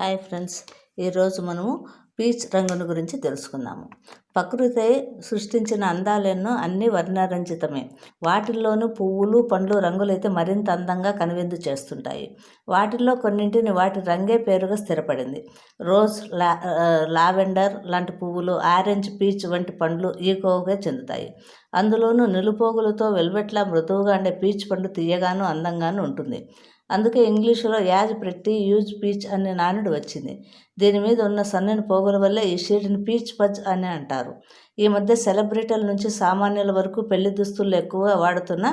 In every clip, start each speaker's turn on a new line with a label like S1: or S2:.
S1: Hi friends ఈరోజు మనము peach రంగును గురించి తెలుసుకుందాము. ప్రకృతి సృష్టించిన అందాలెన్నో అన్ని వర్ణరంజితమే. వాటిల్లోనూ పువ్వులు పండ్లు రంగులైతే మరింత అందంగా కనువిందు చేస్తుంటాయి. వాటిల్లో కొన్నింటిని వాటి రంగే పేరుగా స్థిరపడింది. రోజ్ లా లావెండర్ లాంటి పువ్వులు ఆరెంజ్ పీచ్ వంటి పండ్లు ఈకోగా చెందుతాయి. అందులోనూ నిలుపోగులతో వెల్వెట్లా మృదువుగా ఉండే పీచ్ పండు తీయగాను అందంగాను ఉంటుంది. అందుకే ఇంగ్లీషులో యాజ్ ప్రతి యూజ్ పీచ్ అనే నానుడు వచ్చింది. దీని మీద ఉన్న సన్నని పోగుల వల్లే ఈ షీట్ని పీచ్ పజ్ అని అంటారు. ఈ మధ్య సెలబ్రిటీల నుంచి సామాన్యుల వరకు పెళ్ళి దుస్తులు ఎక్కువ వాడుతున్న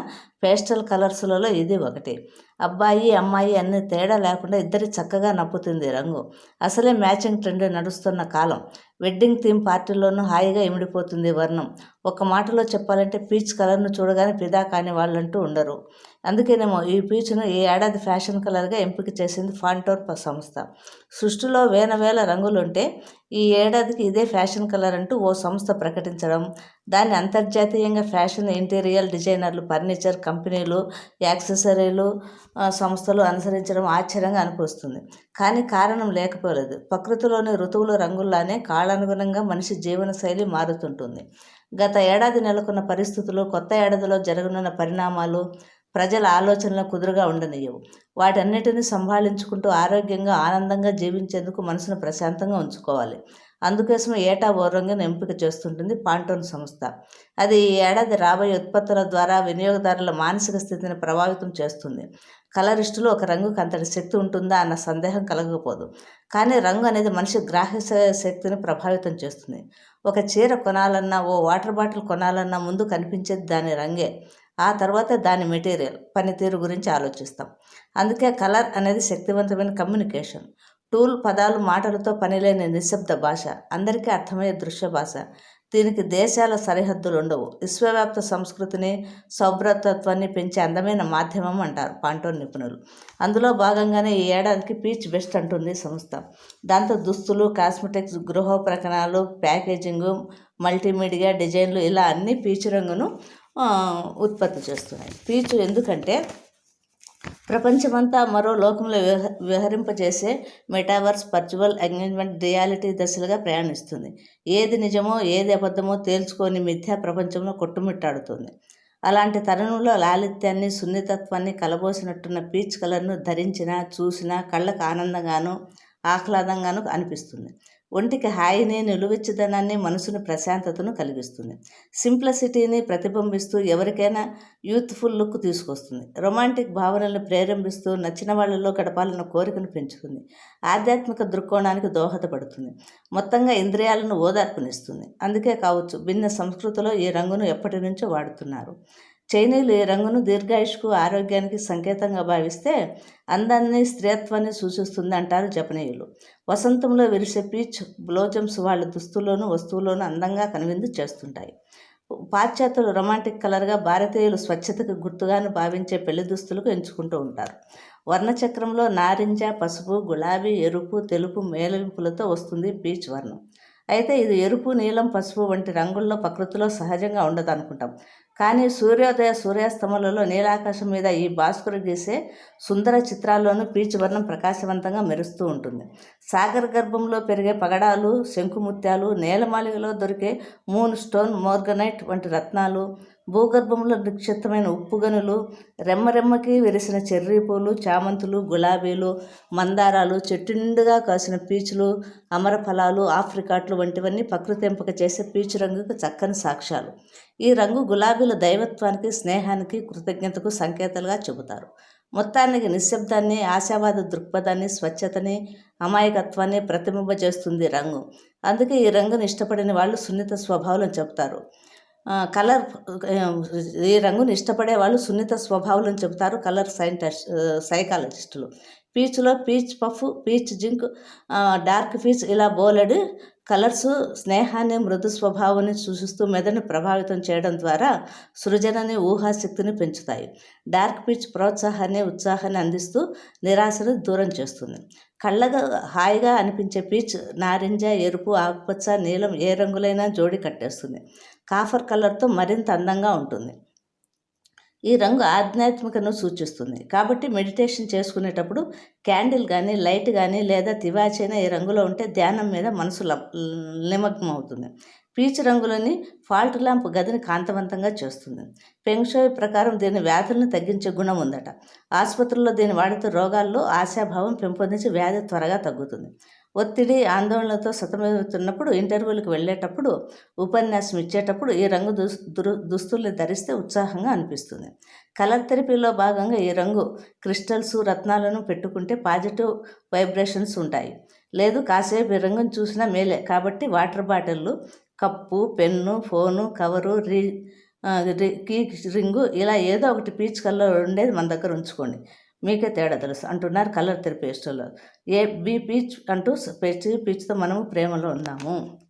S1: పేస్టల్ కలర్స్లలో ఇది ఒకటి. అబ్బాయి అమ్మాయి అన్ని తేడా లేకుండా ఇద్దరి చక్కగా నప్పుతుంది రంగు. అసలే మ్యాచింగ్ ట్రెండ్ నడుస్తున్న కాలం. వెడ్డింగ్ థీమ్ పార్టీలోనూ హాయిగా ఇమిడిపోతుంది వర్ణం. ఒక మాటలో చెప్పాలంటే పీచ్ కలర్ను చూడగానే ఫిదా కాని వాళ్ళంటూ ఉండరు. అందుకేనేమో ఈ పీచ్ను ఈ ఏడాది ఫ్యాషన్ కలర్గా ఎంపిక చేసింది ఫాంటోర్ సంస్థ. సృష్టిలో వేల వేల రంగులుంటే ఈ ఏడాదికి ఇదే ఫ్యాషన్ కలర్ అంటూ ఓ సంస్థ ప్రకటించడం. దాన్ని అంతర్జాతీయంగా ఫ్యాషన్ ఇంటీరియర్ డిజైనర్లు ఫర్నిచర్ కంపెనీలు యాక్సెసరీలు సంస్థలు అనుసరించడం ఆశ్చర్యంగా అనిపిస్తుంది. కానీ కారణం లేకపోలేదు. ప్రకృతిలోని ఋతువుల రంగుల్లానే కాలానుగుణంగా మనిషి జీవన శైలి మారుతుంటుంది. గత ఏడాది నెలకొన్న పరిస్థితులు కొత్త ఏడాదిలో జరగనున్న పరిణామాలు ప్రజల ఆలోచనలు కుదురుగా ఉండనియవు వాటన్నిటిని సంభాళించుకుంటూ ఆరోగ్యంగా ఆనందంగా జీవించేందుకు మనసును ప్రశాంతంగా ఉంచుకోవాలి. అందుకోసం ఏటా ఓ రంగును ఎంపిక చేస్తుంటుంది పాంటోన్ సంస్థ. అది ఈ ఏడాది రాబోయే ఉత్పత్తుల ద్వారా వినియోగదారుల మానసిక స్థితిని ప్రభావితం చేస్తుంది. కలరిస్టులు ఒక రంగుకు అంతటి శక్తి ఉంటుందా అన్న సందేహం కలగకపోదు. కానీ రంగు అనేది మనిషి గ్రాహ్య శక్తిని ప్రభావితం చేస్తుంది. ఒక చీర కొనాలన్నా ఓ వాటర్ బాటిల్ కొనాలన్నా ముందు కనిపించేది దాని రంగే. ఆ తర్వాత దాని మెటీరియల్ పనితీరు గురించి ఆలోచిస్తాం. అందుకే కలర్ అనేది శక్తివంతమైన కమ్యూనికేషన్. టూల్ పదాలు మాటలతో పనిలేని నిశ్శబ్ద భాష అందరికీ అర్థమయ్యే దృశ్య భాష. దీనికి దేశాల సరిహద్దులు ఉండవు. విశ్వవ్యాప్త సంస్కృతిని సౌభ్రతత్వాన్ని పెంచే అందమైన మాధ్యమం అంటారు పాంటోన్ నిపుణులు. అందులో భాగంగానే ఈ ఏడాదికి పీచ్ బెస్ట్ అంటుంది సంస్థ. దాంతో దుస్తులు కాస్మెటిక్స్ గృహోపకరణాలు ప్యాకేజింగు మల్టీమీడియా డిజైన్లు ఇలా అన్ని పీచు రంగును ఉత్పత్తి చేస్తున్నాయి. పీచు ఎందుకంటే ప్రపంచమంతా మరో లోకంలో విహ విహరింపజేసే మెటావర్స్ పర్చువల్ ఎంగేజ్మెంట్ రియాలిటీ దశలుగా ప్రయాణిస్తుంది. ఏది నిజమో ఏది అబద్ధమో తేల్చుకొని మిథ్యా ప్రపంచంలో కొట్టుమిట్టాడుతుంది. అలాంటి తరుణంలో లాలిత్యాన్ని సున్నితత్వాన్ని కలబోసినట్టున్న పీచ్ కలర్ను ధరించినా చూసినా కళ్ళకు ఆనందంగాను ఆహ్లాదంగాను అనిపిస్తుంది. ఒంటికి హాయిని నిలువెచ్చదనాన్ని మనసును ప్రశాంతతను కలిగిస్తుంది. సింప్లసిటీని ప్రతిబింబిస్తూ ఎవరికైనా యూత్ఫుల్ లుక్ తీసుకొస్తుంది. రొమాంటిక్ భావనలను ప్రేరేపిస్తూ నచ్చిన వాళ్ళలో గడపాలన్న కోరికను పెంచుతుంది. ఆధ్యాత్మిక దృక్కోణానికి దోహదపడుతుంది. మొత్తంగా ఇంద్రియాలను ఓదార్పునిస్తుంది. అందుకే కావచ్చు భిన్న సంస్కృతిలో ఈ రంగును ఎప్పటి నుంచో వాడుతున్నారు. చైనీయులు ఈ రంగును దీర్ఘాయుష్కు ఆరోగ్యానికి సంకేతంగా భావిస్తే అందాన్ని స్త్రీత్వాన్ని సూచిస్తుంది అంటారు జపనీయులు. వసంతంలో విరిసే పీచ్ బ్లోజమ్స్ వాళ్ళ దుస్తుల్లోనూ వస్తువుల్లోనూ అందంగా కనువిందు చేస్తుంటాయి. పాశ్చాత్యులు రొమాంటిక్ కలర్గా భారతీయులు స్వచ్ఛతకు గుర్తుగాను భావించే పెళ్ళి దుస్తులకు ఎంచుకుంటూ ఉంటారు. వర్ణచక్రంలో నారింజ పసుపు గులాబీ ఎరుపు తెలుపు మేలింపులతో వస్తుంది పీచ్ వర్ణం. అయితే ఇది ఎరుపు నీలం పసుపు వంటి రంగుల్లో ప్రకృతిలో సహజంగా ఉండదు అనుకుంటాం కానీ సూర్యోదయ సూర్యాస్తమలలో నీలాకాశం మీద ఈ భాస్కరు గీసే సుందర చిత్రాల్లోనూ పీచు వర్ణం ప్రకాశవంతంగా మెరుస్తూ ఉంటుంది. సాగర్ గర్భంలో పెరిగే పగడాలు శంకుముత్యాలు నేలమాలిగలో దొరికే మూన్ స్టోన్ మోర్గనైట్ వంటి రత్నాలు భూగర్భంలో నిక్షిప్తమైన ఉప్పుగనులు రెమ్మరెమ్మకి విరిసిన చెర్రీ పూలు చామంతులు గులాబీలు మందారాలు చెట్టు నిండుగా కాసిన పీచులు అమరఫలాలు ఆఫ్రికాట్లు వంటివన్నీ ప్రకృతి ఎంపిక చేసే పీచు రంగుకు చక్కని సాక్ష్యాలు. ఈ రంగు గులాబీల దైవత్వానికి స్నేహానికి కృతజ్ఞతకు సంకేతాలుగా చెబుతారు. మొత్తానికి నిశ్శబ్దాన్ని ఆశావాద దృక్పథాన్ని స్వచ్ఛతని అమాయకత్వాన్ని ప్రతిబింబ చేస్తుంది రంగు. అందుకే ఈ రంగును ఇష్టపడిన వాళ్ళు సున్నిత స్వభావం చెబుతారు. కలర్ ఈ రంగుని ఇష్టపడే వాళ్ళు సున్నిత స్వభావాలను చెబుతారు కలర్ సైంటిస్ట్ సైకాలజిస్టులు. పీచ్లో peach puff peach zinc dark peach ఇలా బోలెడు కలర్స్ స్నేహాన్ని మృదు స్వభావాన్ని సూచిస్తూ మెదడుని ప్రభావితం చేయడం ద్వారా సృజనని ఊహాశక్తిని పెంచుతాయి. డార్క్ పీచ్ ప్రోత్సాహాన్ని ఉత్సాహాన్ని అందిస్తూ నిరాశను దూరం చేస్తుంది. కళ్ళగా హాయిగా అనిపించే పీచ్ నారింజ ఎరుపు ఆకుపచ్చ నీలం ఏ రంగులైనా జోడి కట్టేస్తుంది. కాఫర్ కలర్తో మరింత అందంగా ఉంటుంది. ఈ రంగు ఆధ్యాత్మికను సూచిస్తుంది. కాబట్టి మెడిటేషన్ చేసుకునేటప్పుడు క్యాండిల్ కానీ లైట్ కానీ లేదా తివాచైన ఈ రంగులో ఉంటే ధ్యానం మీద మనసు నిమగ్నం అవుతుంది పీచు రంగులోని ఫాల్ట్ ల్యాంప్ గదిని కాంతవంతంగా చేస్తుంది. పెంగ్షోయ్ ప్రకారం దీని వ్యాధులను తగ్గించే గుణం ఉందట. ఆసుపత్రుల్లో దీన్ని వాడితే రోగాల్లో ఆశాభావం పెంపొందించి వ్యాధి త్వరగా తగ్గుతుంది. ఒత్తిడి ఆందోళనతో సతమవుతున్నప్పుడు ఇంటర్వ్యూలకు వెళ్ళేటప్పుడు ఉపన్యాసం ఇచ్చేటప్పుడు ఈ రంగు దుస్ దురు దుస్తుల్ని ధరిస్తే ఉత్సాహంగా అనిపిస్తుంది. కలర్ థెరపీలో భాగంగా ఈ రంగు క్రిస్టల్స్ రత్నాలను పెట్టుకుంటే పాజిటివ్ వైబ్రేషన్స్ ఉంటాయి. లేదు కాసేపు ఈ రంగును చూసినా మేలే. కాబట్టి వాటర్ బాటిళ్ళు కప్పు పెన్ను ఫోను కవరు రీ రి- కీ రింగు ఇలా ఏదో ఒకటి పీచ్ కలర్ ఉండేది మన దగ్గర ఉంచుకోండి. మీకే తేడా తెలుసు అంటున్నారు కలర్ థెరపిస్టులు ఏ బి పీచ్ అంటూ పీచ్ పీచ్తో మనము ప్రేమలో ఉన్నాము.